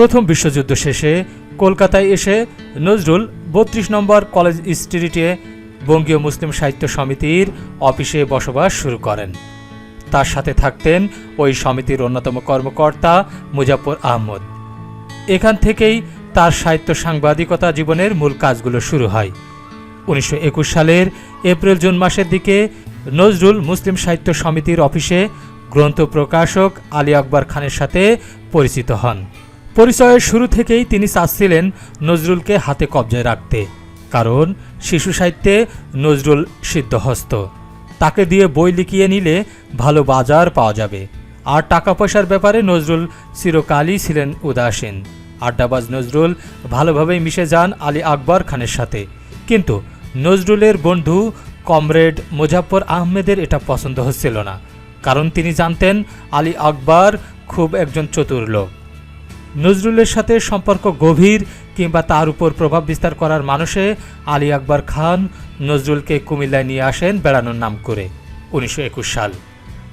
প্রথম বিশ্বযুদ্ধ শেষে কলকাতায় এসে নজরুল বত্রিশ নম্বর কলেজ স্ট্রিটে বঙ্গীয় মুসলিম সাহিত্য সমিতির অফিসে বসবাস শুরু করেন। তার সাথে থাকতেন ওই সমিতির অন্যতম কর্মকর্তা মুজাফর আহমদ। এখান থেকেই তার সাহিত্য সাংবাদিকতা জীবনের মূল কাজগুলো শুরু হয়। উনিশশো একুশ সালের এপ্রিল জুন মাসের দিকে নজরুল মুসলিম সাহিত্য সমিতির অফিসে গ্রন্থ প্রকাশক আলী আকবর খানের সাথে পরিচিত হন। পরিচয়ের শুরু থেকেই তিনি চাচ্ছিলেন নজরুলকে হাতে কবজায় রাখতে, কারণ শিশু সাহিত্যে নজরুল সিদ্ধহস্ত। তাকে দিয়ে বই লিখিয়ে নিলে ভালো বাজার পাওয়া যাবে। আর টাকা পয়সার ব্যাপারে নজরুল চিরকালই ছিলেন উদাসীন। আড্ডাবাজ নজরুল ভালোভাবেই মিশে যান আলী আকবর খানের সাথে। কিন্তু নজরুলের বন্ধু কমরেড মুজাফর আহমেদের এটা পছন্দ হচ্ছিল না, কারণ তিনি জানতেন আলী আকবর খুব একজন চতুর লোক। নজরুলের সাথে সম্পর্ক গভীর কিংবা তার উপর প্রভাব বিস্তার করার মানুষে আলী আকবর খান নজরুলকে কুমিল্লায় নিয়ে আসেন বেড়ানোর নাম করে, উনিশশো একুশ সাল।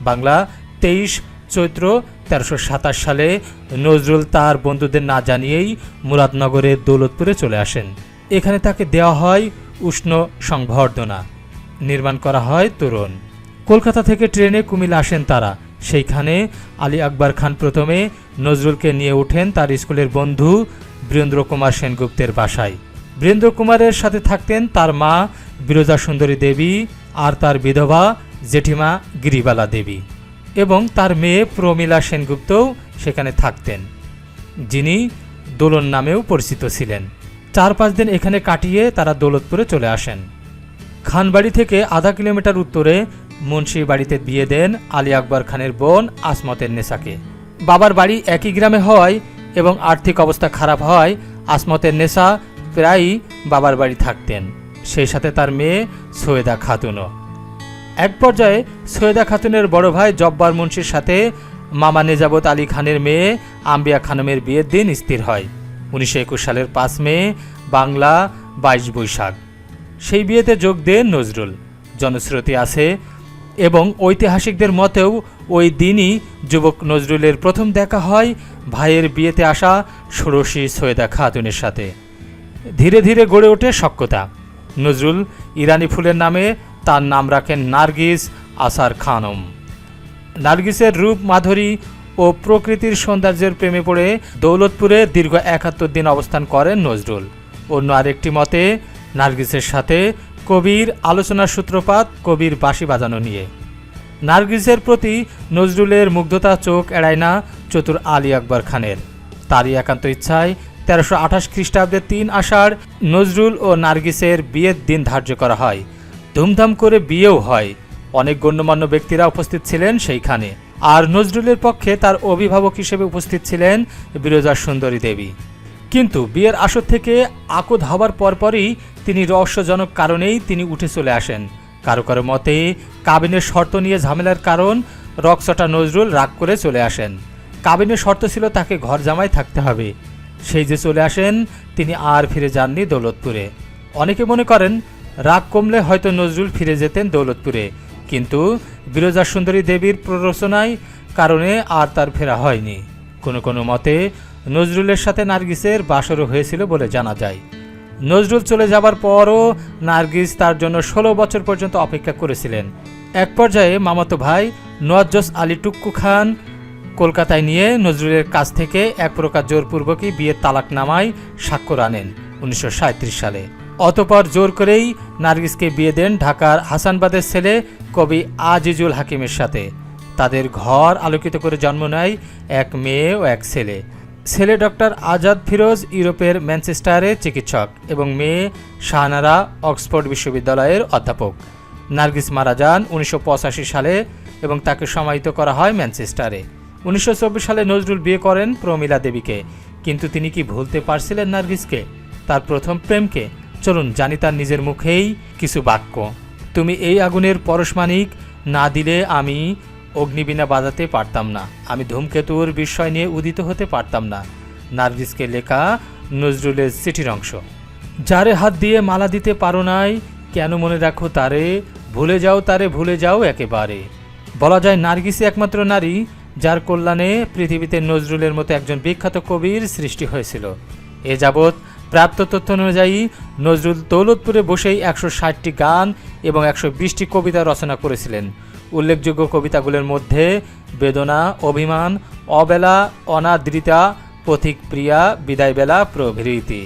বাংলা, তেইশ, চৈত্র, তেরোশো সালে নজরুল তার বন্ধুদের না জানিয়েই মুরাদনগরের দৌলতপুরে চলে আসেন। এখানে তাকে দেওয়া হয় উষ্ণ সংবর্ধনা। নির্মাণ করা হয় তোরণ। কলকাতা থেকে ট্রেনে কুমিল্লা আসেন তারা। সেইখানে আলী আকবর খান প্রথমে নজরুলকে নিয়ে ওঠেন তার স্কুলের বন্ধু বীরেন্দ্র কুমার সেনগুপ্তের বাসায়। বীরেন্দ্র কুমারের সাথে থাকতেন তার মা বিরজা সুন্দরী দেবী আর তার বিধবা জেঠিমা গিরিবালা দেবী এবং তার মেয়ে প্রমীলা সেনগুপ্তও সেখানে থাকতেন। যিনি দোলন নামেও পরিচিত ছিলেন। চার পাঁচ দিন এখানে কাটিয়ে তারা দৌলতপুরে চলে আসেন। খানবাড়ি থেকে আধা কিলোমিটার উত্তরে মুন্সি বাড়িতে বিয়ে দেন আলী আকবর খানের বোন আসমতের নেশাকে। বাবার বাড়ি একই গ্রামে হয় এবং আর্থিক অবস্থা খারাপ হওয়ায় আসমতের নেশা প্রায়ই বাবার বাড়ি থাকতেন। সেই সাথে তার মেয়ে সৈয়দা খাতুনও। এক পর্যায়ে সৈয়দা খাতুনের বড় ভাই জব্বার মুন্সির সাথে মামা নেজাবত আলী খানের মেয়ে আম্বিয়া খানমের বিয়ের দিন স্থির হয়। উনিশশো একুশ সালের পাঁচ মে, বাংলা বাইশ বৈশাখ। সেই বিয়েতে যোগ দেন নজরুল। জনশ্রুতি আছে এবং ঐতিহাসিকদের মতেও ওই দিনই যুবক নজরুলের প্রথম দেখা হয় ভাইয়ের বিয়েতে আসা ষোড়শী সৈয়দা খাতুনের সাথে। ধীরে ধীরে গড়ে ওঠে সক্যতা নজরুল ইরানি ফুলের নামে তার নাম রাখেন নার্গিস আসার খানম। নার্গিসের রূপ, মাধুরী ও প্রকৃতির সৌন্দর্যের প্রেমে পড়ে দৌলতপুরে দীর্ঘ একাত্তর দিন অবস্থান করেন নজরুল। অন্য আরেকটি মতে, নার্গিসের সাথে কবির আলোচনার সূত্রপাত, কবির বাঁশি বাজানো নিয়ে। নার্গিসের প্রতি নজরুলের মুগ্ধতা চোখ এড়ায় না চতুর আলী আকবর খানের। তারই একান্ত ইচ্ছায় তেরোশো আঠাশ খ্রিস্টাব্দের তিন আষাঢ় নজরুল ও নার্গিসের বিয়ের দিন ধার্য করা হয়। ধুমধাম করে বিয়েও হয়। অনেক গণ্যমান্য ব্যক্তিরা উপস্থিত ছিলেন সেইখানে। আর নজরুলের পক্ষে তার অভিভাবক হিসেবে উপস্থিত ছিলেন বিরজা সুন্দরী দেবী। কিন্তু বিয়ের আসর থেকে আকদ হবার পরপরই তিনি রহস্যজনক কারণেই তিনি উঠে চলে আসেন। কারও কারও মতে, কাবিনের শর্ত নিয়ে ঝামেলার কারণ রক্সটা নজরুল রাগ করে চলে আসেন। কাবিনের শর্ত ছিল তাকে ঘর জামাই থাকতে হবে। সেই যে চলে আসেন, তিনি আর ফিরে যাননি দৌলতপুরে। অনেকে মনে করেন, রাগ কমলে হয়তো নজরুল ফিরে যেতেন দৌলতপুরে। কিন্তু বিরজা সুন্দরী দেবীর প্ররোচনায় কারণে আর তার ফেরা হয়নি। কোনো কোনো মতে নজরুলের সাথে নার্গিসের বাসরও হয়েছিল বলে জানা যায়। নজরুল চলে যাবার পরও নার্গিস তার জন্য ষোলো বছর পর্যন্ত অপেক্ষা করেছিলেন। এক পর্যায়ে মামাতো ভাই নোয়াজ্জস আলী টুক্কু খান কলকাতায় নিয়ে নজরুলের কাছ থেকে এক প্রকার জোরপূর্বকই বিয়ের তালাকনামায় স্বাক্ষর আনেন উনিশশো সাঁইত্রিশ সালে। অতপর জোর করেই নার্গিসকে বিয়ে দেন ঢাকার হাসানবাদের ছেলে কবি আজিজুল হাকিমের সাথে। তাদের ঘর আলোকিত করে জন্ম নেয় এক মেয়ে ও এক ছেলে। ছেলে ডক্টর আজাদ ফিরোজ, ইউরোপের ম্যানচেস্টারে চিকিৎসক এবং মেয়ে শাহনারা, অক্সফোর্ড বিশ্ববিদ্যালয়ের অধ্যাপক। নার্গিস মারা যান উনিশশো পঁচাশি সালে এবং তাকে সমাহিত করা হয় ম্যানচেস্টারে। উনিশশো চব্বিশ সালে নজরুল বিয়ে করেন প্রমীলা দেবীকে। কিন্তু তিনি কি ভুলতে পারছিলেন নার্গিসকে? তার প্রথম প্রেমকে? চলুন জানি তার নিজের মুখেই কিছু বাক্য। তুমি এই আগুনের পরশমানিক না দিলে আমি অগ্নিবীণা বাজাতে পারতাম না। আমি ধূমকেতুর বিস্ময় নিয়ে উদিত হতে পারতাম না। নার্গিসকে লেখা নজরুলের চিঠির অংশ। যারে হাত দিয়ে মালা দিতে পারো নাই, কেন মনে রাখো তারে? ভুলে যাও তারে, ভুলে যাও একেবারে। বলা যায় নার্গিসই একমাত্র নারী, যার কল্যাণে পৃথিবীতে নজরুলের মতো একজন বিখ্যাত কবির সৃষ্টি হয়েছিল। এ যাবৎ প্রাপ্ত তথ্য অনুযায়ী নজরুল দৌলতপুরে বসেই একশো ষাটটি গান এবং একশো বিশটি কবিতা রচনা করেছিলেন। উল্লেখযোগ্য কবিতাগুলোর মধ্যে বেদনা, অভিমান, অবেলা, অনাদৃতা পথিক প্রিয়া বিদায়বেলা প্রভৃতি।